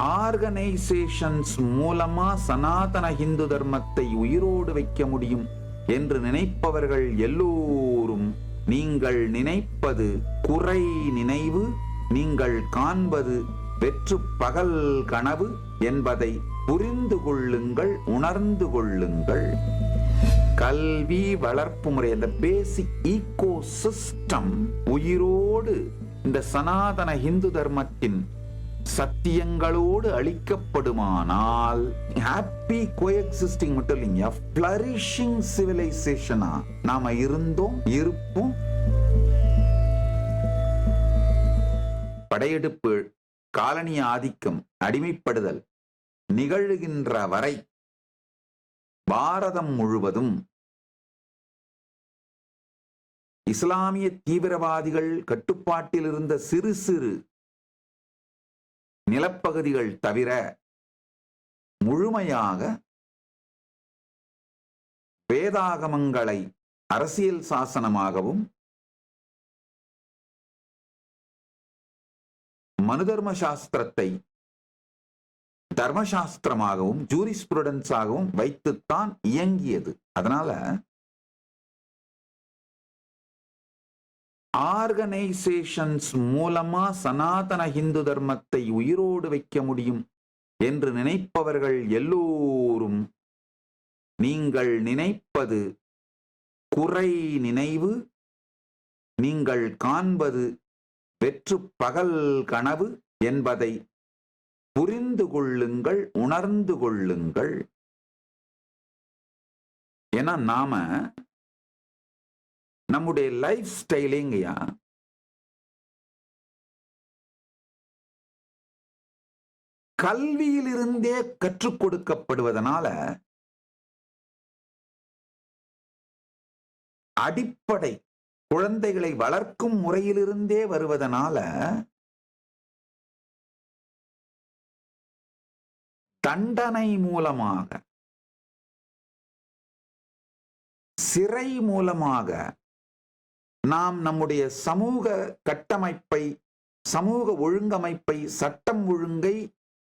Organisations மூலமா சனாதன ஹிந்து தர்மத்தை உயிரோடு வைக்க முடியும் என்று நினைப்பவர்கள் எல்லோரும் நீங்கள் நினைப்பது குறை நினைவு நீங்கள் காண்பது வெற்று பகல் கனவு என்பதை புரிந்து கொள்ளுங்கள் உணர்ந்து கொள்ளுங்கள். கல்வி வளர்ப்பு முறை அந்த பேசிக் ஈகோ சிஸ்டம் உயிரோடு இந்த சனாதன ஹிந்து தர்மத்தின் சத்தியங்களோடு அளிக்கப்படுமானால் ஹாப்பி கோஎக்சிஸ்டிங் மட்டும் இல்லைங்க ஃபிளரிஷிங் சிவிலைசேஷனா நாம இருந்தோம் இருப்போம். படையெடுப்பு காலனி ஆதிக்கம் அடிமைப்படுதல் நிகழுகின்ற வரை பாரதம் முழுவதும் இஸ்லாமிய தீவிரவாதிகள் கட்டுப்பாட்டில் இருந்த சிறு சிறு நிலப்பகுதிகள் தவிர முழுமையாக வேதாகமங்களை அரசியல் சாசனமாகவும் மனுதர்ம சாஸ்திரத்தை தர்மசாஸ்திரமாகவும் ஜூரிஸ்புரடன்ஸாகவும் வைத்துத்தான் இயங்கியது. அதனால ஆர்கனைசேஷன்ஸ் மூலமா சனாதன ஹிந்து தர்மத்தை உயிரோடு வைக்க முடியும் என்று நினைப்பவர்கள் எல்லோரும் நீங்கள் நினைப்பது குறை நினைவு நீங்கள் காண்பது வெற்று பகல் கனவு என்பதை புரிந்து கொள்ளுங்கள் உணர்ந்து கொள்ளுங்கள். ஏன்னா நாம நம்முடைய லைஃப் ஸ்டைலேங்கய்யா கல்வியிலிருந்தே கற்றுக் கொடுக்கப்படுவதனால அடிப்படை குழந்தைகளை வளர்க்கும் முறையிலிருந்தே வருவதனால தண்டனை மூலமாக சிறை மூலமாக நாம் நம்முடைய சமூக கட்டமைப்பை சமூக ஒழுங்கமைப்பை சட்டம் ஒழுங்கை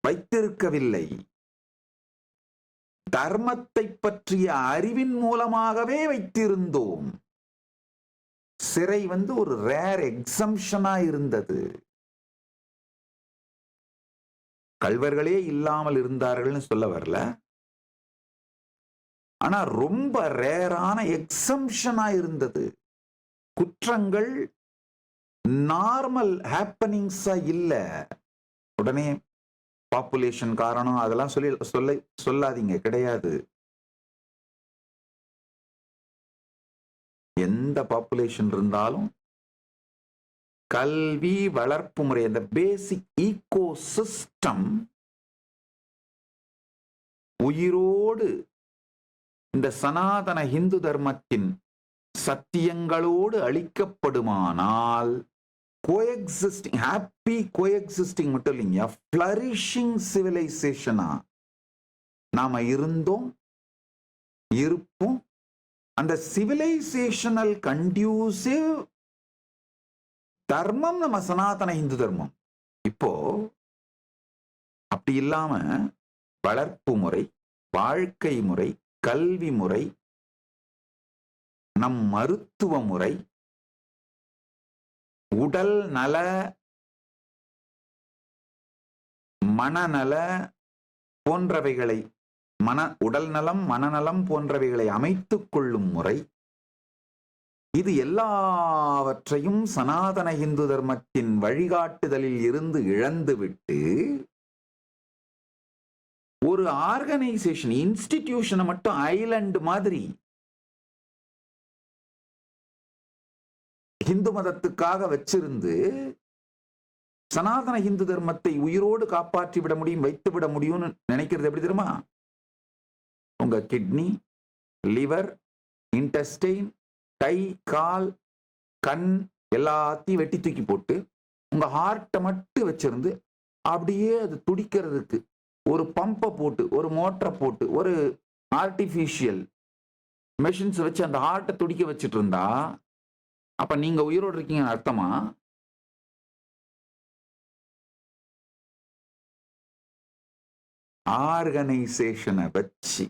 வைத்திருக்கவில்லை. தர்மத்தை பற்றிய அறிவின் மூலமாகவே வைத்திருந்தோம். சிறை வந்து ஒரு ரேர் எக்ஸம்ஷனா இருந்தது. கல்வர்களே இல்லாமல் இருந்தார்கள்னு சொல்ல வரல. ஆனா ரொம்ப ரேரான எக்ஸம்ஷனா இருந்தது. குற்றங்கள் நார்மல் ஹேப்பனிங்ஸா இல்ல. உடனே பாப்புலேஷன் காரணம் அதெல்லாம் சொல்லி சொல்ல சொல்லாதீங்க கிடையாது. எந்த பாப்புலேஷன் இருந்தாலும் கல்வி வளர்ப்பு முறை அந்த பேசிக் ஈகோ சிஸ்டம் உயிரோடு இந்த சனாதன ஹிந்து தர்மத்தின் சத்தியங்களோடு அளிக்கப்படுமானால் கோஎக்ஸிஸ்டிங் ஹாப்பி கோஎக்ஸிஸ்டிங் மட்டும் இல்லைங்க ஃப்ளரிஷிங் சிவிலைசேஷனா நாம இருந்தோம் இருப்போம். அந்த சிவிலைசேஷனல் கண்டியூசிவ் தர்மம் நம்ம சனாதன இந்து தர்மம். இப்போ அப்படி இல்லாம வளர்ப்பு முறை வாழ்க்கை முறை கல்வி முறை நம் மருத்துவ முறை உடல் நல மனநல போன்றவைகளை மன உடல் நலம் மனநலம் போன்றவைகளை அமைத்துக் கொள்ளும் முறை. இது எல்லாவற்றையும் சனாதன இந்து தர்மத்தின் வழிகாட்டுதலில் இருந்து இழந்துவிட்டு ஒரு ஆர்கனைசேஷன் இன்ஸ்டிடியூஷனை மட்டும் ஐலண்ட் மாதிரி இந்து மதத்துக்காக வச்சிருந்து சனாதன இந்து தர்மத்தை உயிரோடு காப்பாற்றி விட முடியும் வைத்து விட முடியும்னு நினைக்கிறது எப்படி தெரியுமா? உங்க கிட்னி லிவர் இன்டெஸ்டைன் கை கால் கண் எல்லாத்தையும் வெட்டி தூக்கி போட்டு உங்க ஹார்ட்டை மட்டும் வச்சிருந்து அப்படியே அது துடிக்கிறதுக்கு ஒரு பம்பை போட்டு ஒரு மோட்டரை போட்டு ஒரு ஆர்டிஃபிஷியல் மெஷின்ஸ் வச்சு அந்த ஹார்ட்டை துடிக்க வச்சுட்டு இருந்தா அப்ப நீங்க உயிரோடு இருக்கீங்கன்னு அர்த்தமா? ஆர்கனைசேஷனை வச்சு.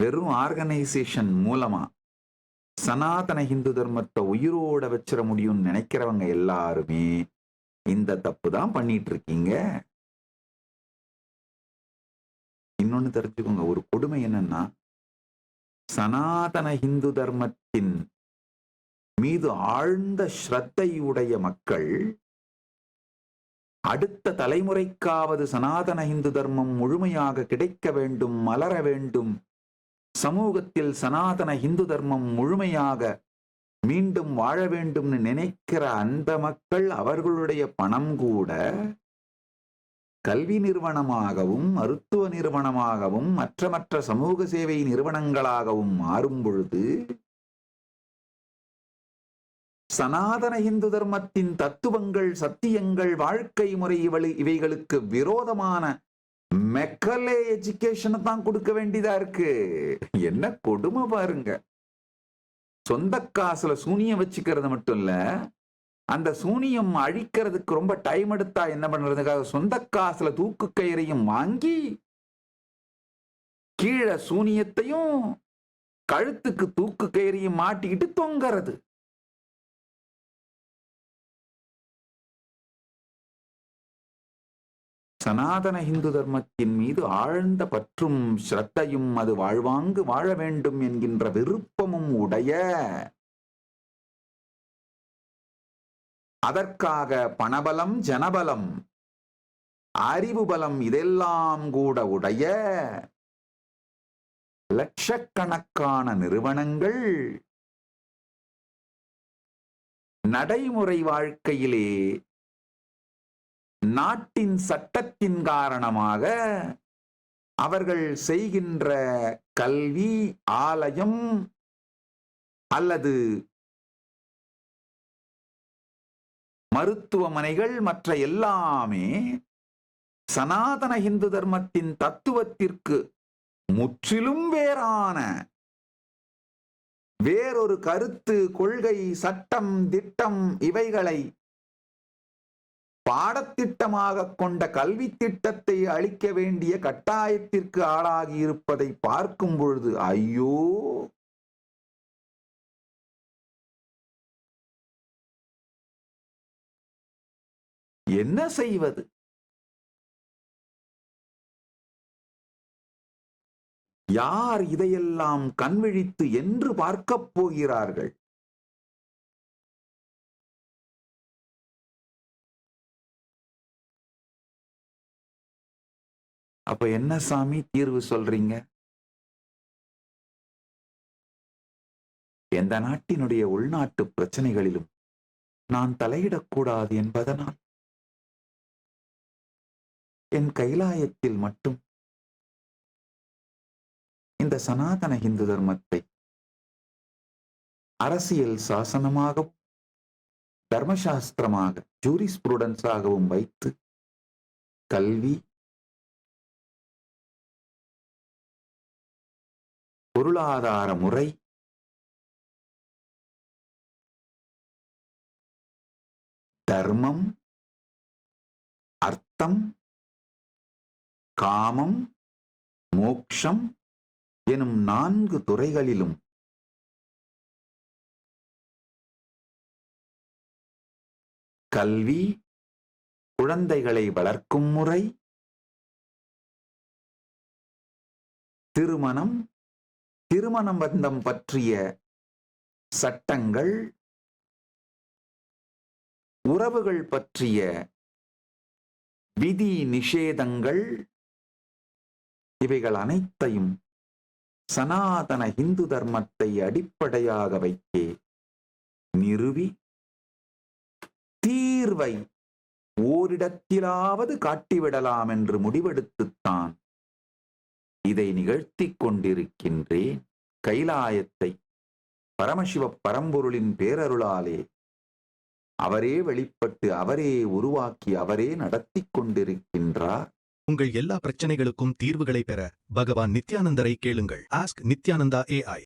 வெறும் ஆர்கனைசேஷன் மூலமா சனாதன இந்து தர்மத்தை உயிரோட வச்சிட முடியும்னு நினைக்கிறவங்க எல்லாருமே இந்த தப்பு தான் பண்ணிட்டு இருக்கீங்க இன்னொன்னு தெரிஞ்சுக்கோங்க ஒரு கொடுமை என்னன்னா சனாதன இந்து தர்மத்தின் மீது ஆழ்ந்த ஸ்ரத்தையுடைய மக்கள் அடுத்த தலைமுறைக்காவது சனாதன இந்து தர்மம் முழுமையாக கிடைக்க வேண்டும் மலர வேண்டும். சமூகத்தில் சனாதன இந்து தர்மம் முழுமையாக மீண்டும் வாழ வேண்டும்னு நினைக்கிற அந்த மக்கள் அவர்களுடைய பணம் கூட கல்வி நிறுவனமாகவும் மருத்துவ நிறுவனமாகவும் மற்ற மற்ற சமூக சேவை நிறுவனங்களாகவும் மாறும் பொழுது சனாதன இந்து தர்மத்தின் தத்துவங்கள் சத்தியங்கள் வாழ்க்கை முறை இவளு- இவைகளுக்கு விரோதமான மெக்கலே எஜுகேஷனை தான் கொடுக்க வேண்டியதா இருக்கு. என்ன கொடுமை பாருங்க. சொந்த காசுல சூனியம் வச்சுக்கிறது மட்டும் இல்ல அந்த சூனியம் அழிக்கிறதுக்கு ரொம்ப டைம் எடுத்தா என்ன பண்றதுக்காக சொந்த காசுல தூக்கு கயிறையும் வாங்கி கீழே சூனியத்தையும் கழுத்துக்கு தூக்கு கயிறையும் மாட்டிக்கிட்டு தொங்கறது. சனாதன இந்து தர்மத்தின் மீது ஆழ்ந்த பற்றும் ஸ்ரத்தையும் அது வாழ்வாங்கு வாழ வேண்டும் என்கின்ற விருப்பமும் உடைய அதற்காக பணபலம் ஜனபலம் அறிவு பலம் இதெல்லாம் கூட உடைய லட்சக்கணக்கான நிறுவனங்கள் நடைமுறை வாழ்க்கையிலே நாட்டின் சட்டத்தின் காரணமாக அவர்கள் செய்கின்ற கல்வி ஆலயம் அல்லது மருத்துவமனைகள் மற்ற எல்லாமே சனாதன இந்து தர்மத்தின் தத்துவத்திற்கு முற்றிலும் வேறான வேறொரு கருத்து கொள்கை சட்டம் திட்டம் இவைகளை பாடத்திட்டமாக கொண்ட கல்வி திட்டத்தை அளிக்க வேண்டிய கட்டாயத்திற்கு ஆளாகி இருப்பதை பார்க்கும் பொழுது ஐயோ! என்ன செய்வது? யார் இதையெல்லாம் கண்விழித்து என்று பார்க்கப் போகிறார்கள்? அப்ப என்ன சாமி தீர்வு சொல்றீங்க? எந்த நாட்டினுடைய உள்நாட்டு பிரச்சனைகளிலும் நான் தலையிடக்கூடாது என்பதனால். என் கைலாயத்தில் மட்டும். இந்த சனாதன இந்து தர்மத்தை அரசியல் சாசனமாகவும் தர்மசாஸ்திரமாக ஜூரிஸ்புருடன்ஸாகவும் வைத்து கல்வி பொருளாதார முறை தர்மம் அர்த்தம் காமம் மோக்ஷம் எனும் நான்கு துறைகளிலும் கல்வி குழந்தைகளை வளர்க்கும் முறை திருமணம் திருமணம் பந்தம் பற்றிய சட்டங்கள் உறவுகள் பற்றிய விதி நிஷேதங்கள் இவைகள் அனைத்தையும் சனாதன இந்து தர்மத்தை அடிப்படையாக வைத்தே நிறுவி தீர்வை ஓரிடத்திலாவது காட்டிவிடலாம் என்று முடிவெடுத்துத்தான் இதை நிகழ்த்திக் கொண்டிருக்கின்றேன். கைலாயத்தை பரமசிவ பரம்பொருளின் பேரருளாலே அவரே வெளிப்பட்டு அவரே உருவாக்கி அவரே நடத்திக் கொண்டிருக்கின்றார். உங்கள் எல்லா பிரச்சனைகளுக்கும் தீர்வுகளை பெற பகவான் நித்யானந்தரை கேளுங்கள். Ask Nithyananda AI